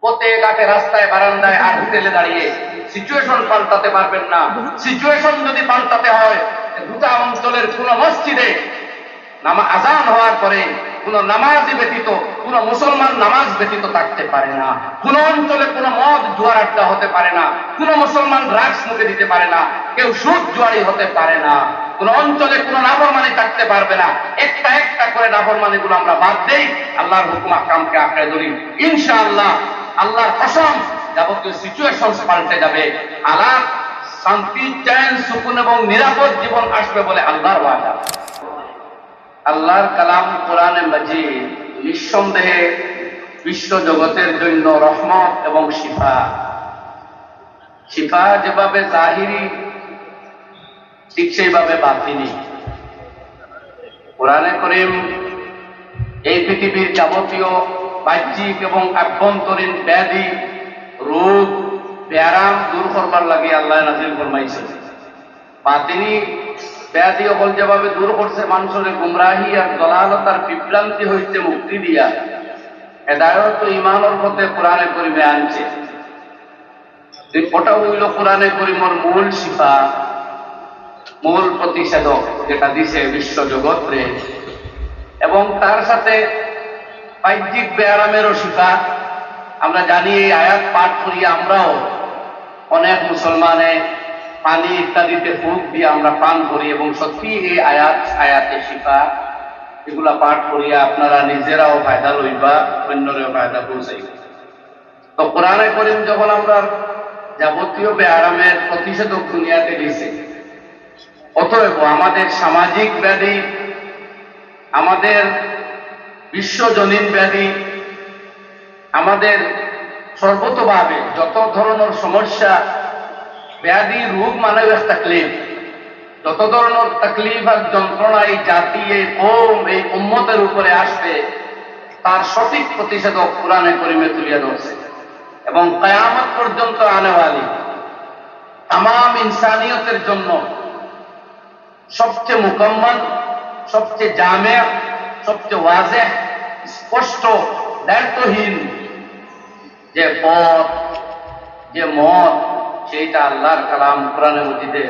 পথে, ঘাটে, রাস্তায়, বারান্দায় আর হোটেলে দাঁড়িয়ে সিচুয়েশন পাল্টাতে পারবেন না। সিচুয়েশন যদি পাল্টাতে হয় দুটা অঞ্চলের কোন মসজিদে আজান হওয়ার পরে কোন নামাজ ব্যতীত, কোন মুসলমান নামাজ ব্যতীত থাকতে পারে না। কোন অঞ্চলে কোন মদ জুয়ার আড্ডা হতে পারে না। কোন মুসলমান ড্রাগস মুখে দিতে পারে না। কেউ সুদ জুয়ারি হতে পারে না। কোন অঞ্চলে কোন নাফরমানি থাকতে পারবে না। একটা একটা করে নাফরমানি গুলো আমরা বাদ দেই। আল্লাহর হুকুম, আকামকে আঁকড়ে ধরি। ইনশাআল্লাহ আল্লাহর কসম, যাবতীয় সিচুয়েশন পাল্টে যাবে। আলাপ, শান্তি চ্যান সুকুন এবং নিরাপদ জীবন আসবে বলে আল্লাহর ওয়াদা। আল্লাহর কালাম কোরআনে মাজিদ, নিঃসন্দেহে বিশ্ব জগতের জন্য রহমত এবং শিফা। শিফা যেভাবে জাহিরি, ঠিক সেইভাবে বাতিনি। কোরআনে করিম এই পৃথিবীর যাবতীয় বাহ্যিক এবং আভ্যন্তরীণ ব্যাধি, রোগ ব্যারাম দূর করবার লাগে আল্লাহ নাজিল ফরমাইছে। বাতিনি ব্যাধি অকল যেভাবে দূর করছে মানুষের গুমরাহি আর দলালতার বিভ্রান্তি হইতে মুক্তি দিয়া, হেদায়ত ইমানের পথে কোরআনে করিমে আনছে। ওটা হইল কোরআনে করিমর মূল শিফা, মূল প্রতিষেধক যেটা দিছে বিশ্ব জগৎরে এবং তার সাথে বাহ্যিক ব্যায়ামেরও শিফা আমরা জানি এই আয়াত পাঠ করি আমরাও অনেক মুসলমানে পানি ইত্যাদিতে ফুক দিয়ে আমরা পান করি এবং সত্যি এই আয়াত, আয়াতে শিফা, এগুলা পাঠ করিয়া আপনারা নিজেরাও ফায়দা লইবা, অন্যরেও ফায়দা পৌঁছাইবা। তো কোরআনে করিম যখন আমরা যাবতীয় ব্যায়ামের প্রতিষেধক দুনিয়াতে দিছে অতএব আমাদের সামাজিক ব্যাধি, আমাদের বিশ্বজনীন ব্যাধি আমাদের সর্বতভাবে যত ধরনের সমস্যা, ব্যাধি, রোগ মানে তাকলিফ, যত ধরনের তাকলিফ আর যন্ত্রণা এই জাতি, এই ওম এই উম্মতের উপরে আসবে, তার সঠিক প্রতিষেধক কোরআনে করিমে তুলিয়া ধরছে। এবং কয়ামত পর্যন্ত আনেওয়ালি তাম ইনসানিয়তের জন্য সবচেয়ে মুকম্মল, সবচেয়ে জামে সবচেয়ে স্পষ্ট দায়িত্বহীন যে পথ, যে মত, সেইটা আল্লাহর কালাম কোরআনে মজিদে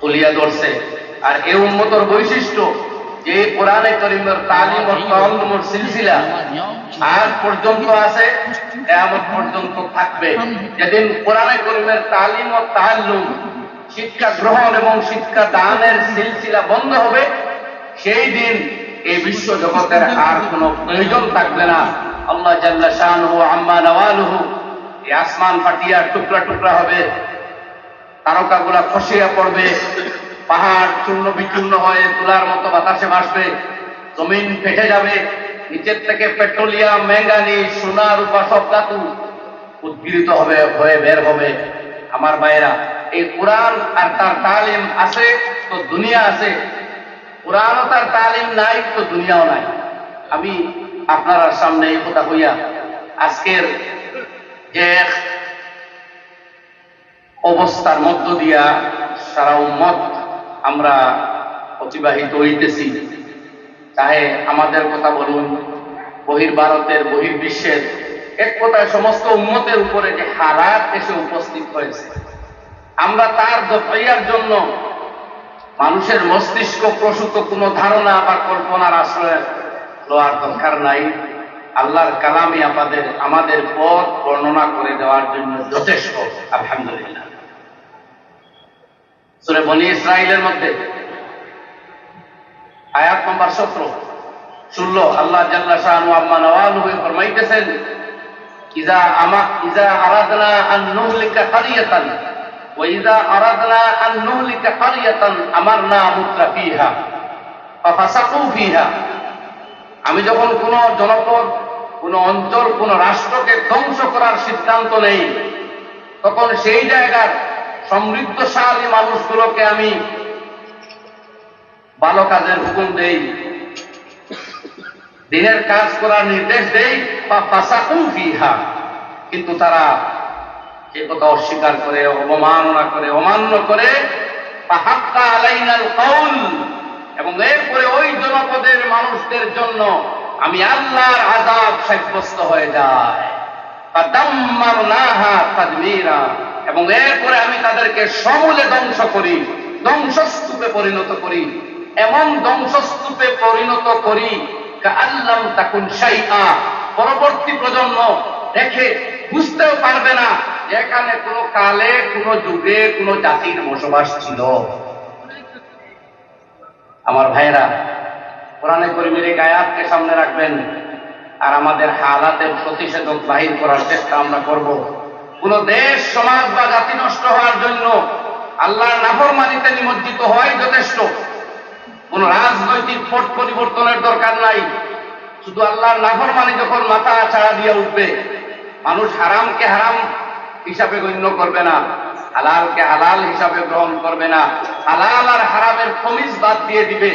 তুলিয়া ধরছে। আর এই উন্মতর বৈশিষ্ট্য যে কোরআনে করিমের তালিম ও সিলসিলা আজ পর্যন্ত আছে এমন পর্যন্ত থাকবে। যেদিন কোরআনে করিমের তালিম ও তাল্লুম শিক্ষা গ্রহণ এবং শিক্ষা দানের সিলসিলা বন্ধ হবে, সেই দিন এই বিশ্ব জগতের আর কোনো প্রয়োজন থাকবে না। আল্লাহ জাল্লা শাহনুহু আম্মা নওয়ালুহু। এই আসমান ফাটিয়া টুকরা টুকরা হবে। তারকাগুলা খসিয়া পড়বে। পাহাড় চূর্ণ বিচূর্ণ হয়ে তুলার মতো বাতাসে ভাসবে। জমিন ফেটে যাবে। নিচের থেকে পেট্রোলিয়াম, ম্যাঙ্গানি, সোনা, রূপা সব ধাতু উদ্গীরিত হবে, হয়ে বের হবে। আমার ভাইয়েরা, এই কোরআন আর তার তালিম আছে, তো দুনিয়া আছে। কোরআনও তার তালিম নাই তো দুনিয়াও নাই। আমি আপনার সামনে এই কথা কইয়া আজকের যে অবস্থার মধ্য দিয়া সারা উম্মত আমরা অতিবাহিত হইতেছি চাহে আমাদের কথা বলুন বহির ভারতের বহির বিশ্বের এক কথায় সমস্ত উন্মতের উপরে যে হারাত এসে উপস্থিত হয়েছে। আমরা তার দফাইয়ার জন্য মানুষের মস্তিষ্ক প্রসূত কোনো ধারণা বা কল্পনার আশ্রয় লওয়ার দরকার নাই। আল্লাহর কালামই আমাদের আমাদের পথ বর্ণনা করে দেওয়ার জন্য যথেষ্ট, আলহামদুলিল্লাহ। সুরে বনি ইসরায়েলের মধ্যে আয়াত নম্বর সতেরো, শুনলো, আল্লাহ জাল্লা শাহানু আম্মা নওয়ালুহু ফরমাইতেছেন, ইজা আমা ইজা আরাদনা আন নুহলিকা কারিয়াতান আমি যখন কোন জনপদ, কোন অঞ্চল, কোন রাষ্ট্রকে ধ্বংস করার সিদ্ধান্ত নেই, তখন সেই জায়গার সমৃদ্ধশালী মানুষগুলোকে আমি ভালো কাজের হুকুম দেই। দিনের কাজ করার নির্দেশ দেই বা কিন্তু তারা এ কথা অস্বীকার করে, অবমাননা করে, অমান্য করে এবং এরপরে ওই জনপদের মানুষদের জন্য আমি আল্লাহর আজাব সাব্যস্ত হয়ে যায় এবং এরপরে আমি তাদেরকে সমূলে ধ্বংস করি, ধ্বংসস্তূপে পরিণত করি। এমন ধ্বংসস্তূপে পরিণত করি আল্লাম তাকুন শাইআ। পরবর্তী প্রজন্ম দেখে বুঝতেও পারবে না যে এখানে কোনো কালে, কোনো যুগে, কোনো জাতির বসবাস ছিল। আমার ভাইরা কোরআনে করিমের এই গায়াতকে সামনে রাখবেন আর আমাদের হালাতের প্রতিষেধক বাহির করার চেষ্টা আমরা করব। কোন দেশ, সমাজ বা জাতি নষ্ট হওয়ার জন্য আল্লাহর নাফরমানিতে নিমজ্জিত হওয়াই যথেষ্ট। কোন রাজনৈতিক পট পরিবর্তনের দরকার নাই। শুধু আল্লাহর নাফরমানি যখন মাথা ছাড়া দিয়ে উঠবে, মানুষ হারামকে হারাম হিসাবে গণ্য করবে না। হালালকে হালাল হিসাবে গ্রহণ করবে না। হালাল আর হারামের খমিজ বাদ দিয়ে দিবে।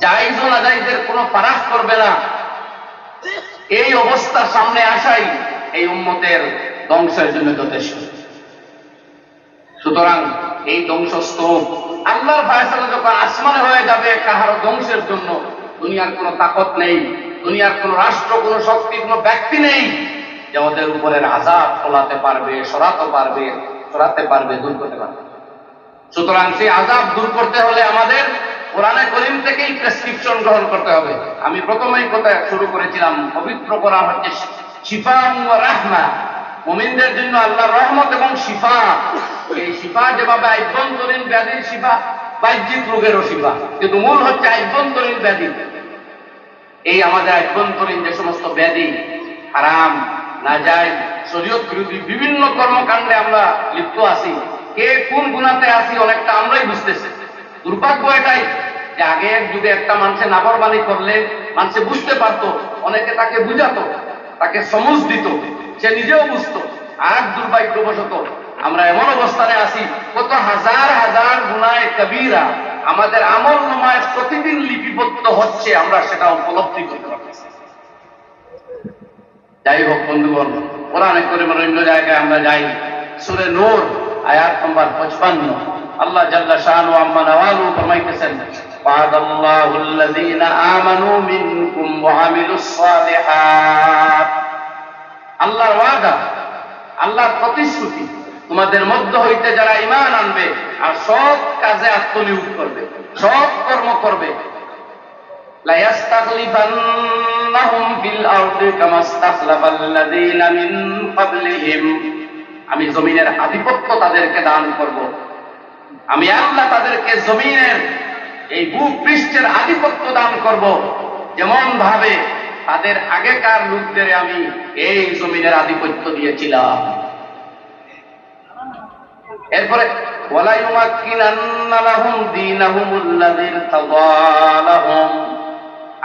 জাইজ ও নাজাইজের কোনো ফারাক করবে না। এই অবস্থার সামনে আসাই এই উম্মতের ধ্বংসের জন্য যথেষ্ট। সুতরাং এই ধ্বংসস্তূপ আল্লাহর ফায়সালা যখন আসমানে হয়ে যাবে, কাহারও ধ্বংসের জন্য দুনিয়ার কোনো তাকত নেই, দুনিয়ার কোনো রাষ্ট্র, কোনো শক্তি, কোনো ব্যক্তি নেই। যে ওদের উপরের আজাব ফলাতে পারবে, সরাতে পারবে সরাতে পারবে, দূর করতে পারবে। সুতরাং সেই আজাব দূর করতে হলে আমাদের কোরআনে করিম থেকেই প্রেসক্রিপশন গ্রহণ করতে হবে। আমি প্রথমেই কথা শুরু করেছিলাম, পবিত্র করা হচ্ছে শিফা রাহমা। মুমিনদের জন্য আল্লাহর রহমত এবং শিফা। এই শিফা যেভাবে আভ্যন্তরীণ ব্যাধির শিফা বাহ্যিক রোগেরও শিফা। কিন্তু মূল হচ্ছে আভ্যন্তরীণ ব্যাধি। এই আমাদের আভ্যন্তরীণ যে সমস্ত ব্যাধি, হারাম নাজায়জ শরীয়ত বিরোধী বিভিন্ন কর্মকাণ্ডে আমরা লিপ্ত আছি। কে কোন গুণাতে আছি অনেকটা আমরাই বুঝতেছি। দুর্ভাগ্য এটাই যে আগে এক যুগে একটা মানুষের নাগরবাণী করলে, মানুষে বুঝতে পারতো, অনেকে তাকে বুঝাতো, তাকে সমজ দিত, সে নিজেও বুঝতো। আর দুর্ভাগ্যবশত আমরা এমন অবস্থানে আছি, কত হাজার হাজার গুণায় কবিরা আমাদের আমল নমায় প্রতিদিন লিপিবদ্ধ হচ্ছে, আমরা সেটা উপলব্ধি পারছি যাই হোক বন্ধুগণ কোরআনে করে অন্য জায়গায় আমরা যাই সুরে নূর আয়াত নম্বর পঁচপান্ন আল্লাহ জাল্লা শাহানু আম্মা নওয়ালু ফরমাইতেছেন وعد الله الذين آمنوا منكم وعملوا الصالحات আল্লাহর ওয়াদা আল্লাহর প্রতিশ্রুতি তোমাদের মধ্য হইতে যারা ইমান আনবে আর সৎ কাজে আত্মনিয়োগ করবে সৎ কর্ম করবে আমি জমিনের আধিপত্য তাদেরকে দান করব। আমি আল্লাহ তাদেরকে জমিনের এই ভূপৃষ্ঠের আধিপত্য দান করব। যেমন ভাবে তাদের আগেকার লোকদের আমি এই জমিনের আধিপত্য দিয়েছিলাম। এরপরে তাদালাহুম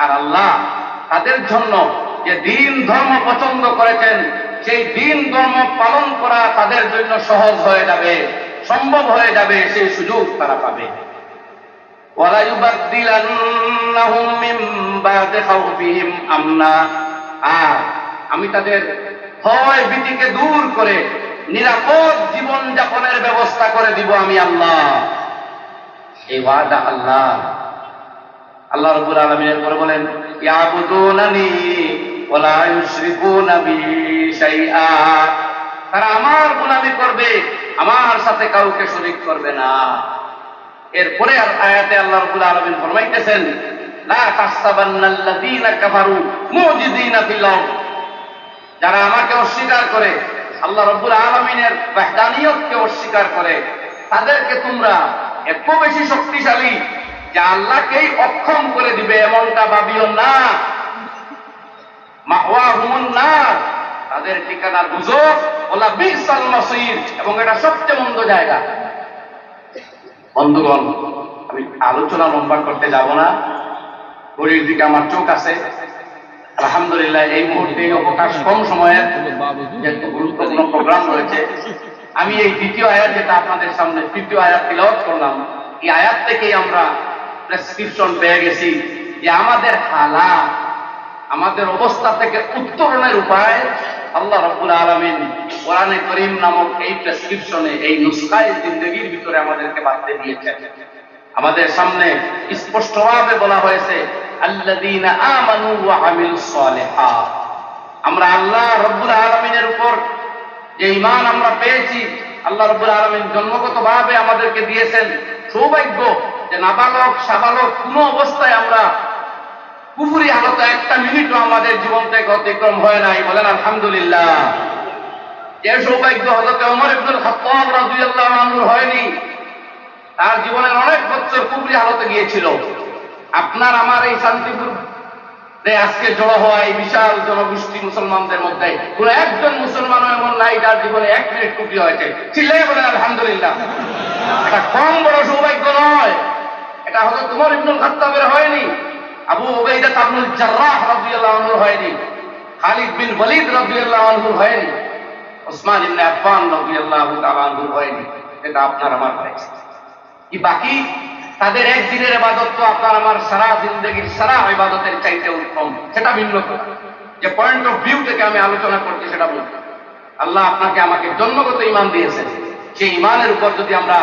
আর আল্লাহ তাদের জন্য যে দিন ধর্ম পছন্দ করেছেন, সেই দিন ধর্ম পালন করা তাদের জন্য সহজ হয়ে যাবে, সম্ভব হয়ে যাবে, সেই সুযোগ তারা পাবে। আমি তাদের ভয় ভীতিকে দূর করে নিরাপদ জীবন যাপনের ব্যবস্থা করে দিব আমি আল্লাহ। এই ওয়াদা আল্লাহ আল্লাহ রব্বুল আলামিনের পরে বলেন, ইয়াবুদুনানি ইউশরিকুনা বি শাইআ। তারা আমার গোলামি করবে, আমার সাথে কাউকে শরীক করবে না। এরপরে আর আয়াতে আল্লাহ রাব্বুল আলামিন ফরমাইতেছেন, লা তাহসাবান্নাল্লাযীনা কাফারু মুজিদিনা ফিল যারা আমাকে অস্বীকার করে, আল্লাহ রাব্বুল আলামিনের ওয়াহদানিয়তকে অস্বীকার করে, তাদেরকে তোমরা এত বেশি শক্তিশালী যে আল্লাহকেই অক্ষম করে দিবে এমনটা ভাবিও না। তাদের ঠিকানা ওলা বিসাল মাসির, এবং এটা সবচেয়ে মন্দ জায়গা। বন্ধুগণ, আমি আলোচনা লম্বা করতে যাব না। দিকে আমার চোখ আছে। আলহামদুলিল্লাহ, এই মুহূর্তে অবকাশ কম সময়ের গুরুত্বপূর্ণ প্রোগ্রাম রয়েছে। আমি এই দ্বিতীয় আয়াত যেটা আপনাদের সামনে তৃতীয় আয়াত করলাম, এই আয়াত থেকেই আমরা প্রেসক্রিপশন পেয়ে গেছি যে আমাদের হালাত, আমাদের অবস্থা থেকে উত্তরণের উপায় আল্লাহ রব্বুল আলমিন কোরআনে করিম নামক এই প্রেসক্রিপশনে এই নুস্খায় জিন্দগির ভিতরে আমাদেরকে বাঁধতে দিয়েছেন। আমাদের সামনে স্পষ্টভাবে বলা হয়েছে আমরা আল্লাহ রব্বুল আলমিনের উপর যে ইমান আমরা পেয়েছি, আল্লাহ রব্বুল আলমিন জন্মগত ভাবে আমাদেরকে দিয়েছেন সৌভাগ্য। যে নাবালক, সাবালক, কোনো অবস্থায় আমরা কুফুরি হালতে একটা মিনিটও আমাদের জীবন থেকে অতিক্রম হয় নাই। বলেন, আলহামদুলিল্লাহ। যে সৌভাগ্য হজরত অমর ইবনুল খাত্তাব রাদিয়াল্লাহু আনহুর হয়নি। তার জীবনের অনেক বছর কুফরি হালতে গিয়েছিল। আপনার, আমার এই শান্তিপুর আজকে জড়ো হওয়া এই বিশাল জনগোষ্ঠী মুসলমানদের মধ্যে কোন একজন মুসলমান এমন নাই যার জীবনে এক মিনিট কুফরি হয়েছে। চিল্লাই বলেন, আলহামদুলিল্লাহ। এটা কম বড় সৌভাগ্য নয়। এটা হয়তো তোমার ইবনুল খাত্তাবের হয়নি, আবু উবাইদা তাবনুল জাররাহ রাদিয়াল্লাহু হয়নি, খালিদ বিন ওয়ালিদ রাদিয়াল্লাহু আনহুর হয়নি ওসমান ইবনে আফফান রাদিয়াল্লাহু তাআলা আনহুর হয়নি, এটা আপনার আমার হয়েছে কি বাকি? তাদের একদিনের ইবাদত তো আপনার আমার সারা জিন্দগির, সারা ইবাদতের চাইতে উত্তম, সেটা ভিন্ন কথা যে পয়েন্ট অফ ভিউ থেকে আমি আলোচনা করছি সেটা বলছি আল্লাহ আপনাকে আমাকে জন্মগত ইমান দিয়েছেন। সেই ইমানের উপর যদি আমরা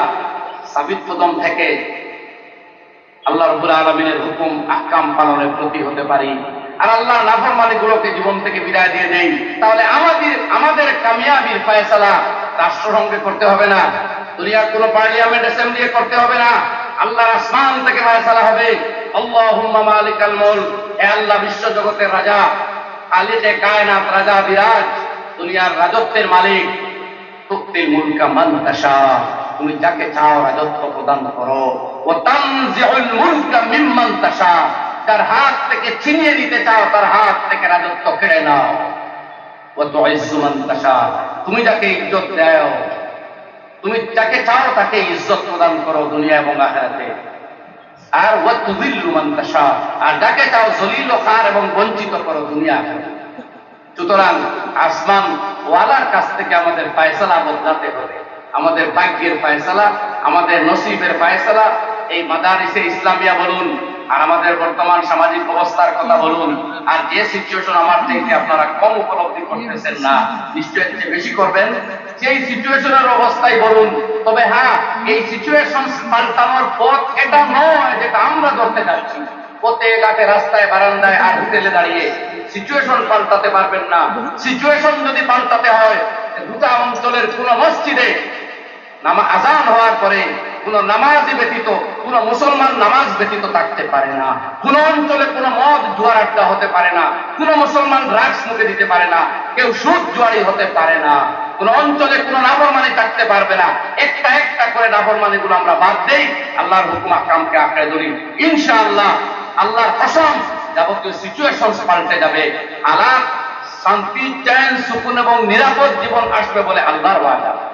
সাবিত কদম থেকে আল্লাহ রবুল আলমিনের হুকুম, আহকাম পালনের প্রতি হতে পারি। আর আল্লাহ নাফরমানি গুলোকে জীবন থেকে বিদায় দিয়ে দেই। তাহলে আমাদের আমাদের কামিয়াবির ফয়সালা রাষ্ট্রসংঘে করতে হবে না। দুনিয়ার কোন পার্লিয়ামেন্ট অ্যাসেম্বলি করতে হবে না। আল্লাহর আসমান থেকে ফয়সালা হবে। আল্লাহুম্মা মালিকাল মুলক। হে আল্লাহ বিশ্ব জগতের রাজা। খালিকে কায়নাত রাজা বিরাজ। দুনিয়ার রাজত্বের মালিক। তুক্তিল মুলকা মান তাশা। তুমি যাকে চাও রাজত্ব প্রদান করো। তার হাত থেকে ছিনিয়ে নিতে চাও, তার হাত থেকে রাজত্ব কেড়ে নাও। তুমি যাকে ইজ্জত দাও, তুমি যাকে চাও তাকে ইজ্জত প্রদান করো দুনিয়া এবং আর আর যাকে চাও জলিল খার এবং বঞ্চিত করো দুনিয়া সুতরাং আসমান ওয়ালার কাছ থেকে আমাদের ফায়সালা বদলাতে হবে। আমাদের ভাগ্যের ফায়সালা, আমাদের নসিবের ফায়সালা এই মাদারিসে ইসলামিয়া বলুন, আর আমাদের বর্তমান সামাজিক অবস্থার কথা বলুন, আর যে সিচুয়েশন আমার থেকে আপনারা কম উপলব্ধি করতেছেন না নিশ্চয়ই বেশি করবেন? সেই সিচুয়েশনের অবস্থায় বলুন, তবে হ্যাঁ এই সিচুয়েশন পাল্টানোর পথ এটা নয় যেটা আমরা ধরতে যাচ্ছি। পথে, ঘাটে, রাস্তায়, বারান্দায়, আর হোটেলে দাঁড়িয়ে সিচুয়েশন পাল্টাতে পারবেন না। সিচুয়েশন যদি পাল্টাতে হয়, দুটা অঞ্চলের কোন মসজিদে নামা আজান হওয়ার পরে কোন নামাজ ব্যতীত, কোন মুসলমান নামাজ ব্যতীত থাকতে পারে না। কোন অঞ্চলে কোন মদ জুয়ার আড্ডা হতে পারে না। কোন মুসলমান ড্রাগস মুখে দিতে পারে না। কেউ সুদ জুয়ারি হতে পারে না। কোন অঞ্চলে কোন নাফরমানি থাকতে পারবে না। একটা একটা করে নাফরমানি গুলো আমরা বাদ দেই। আল্লাহর হুকুম আকামকে আঁকড়ে ধরি। ইনশাআল্লাহ আল্লাহর কসম যাবতীয় সিচুয়েশন পাল্টে যাবে। আলাপ, শান্তি, চ্যান, সুকুন এবং নিরাপদ জীবন আসবে বলে আল্লাহর ওয়াদা।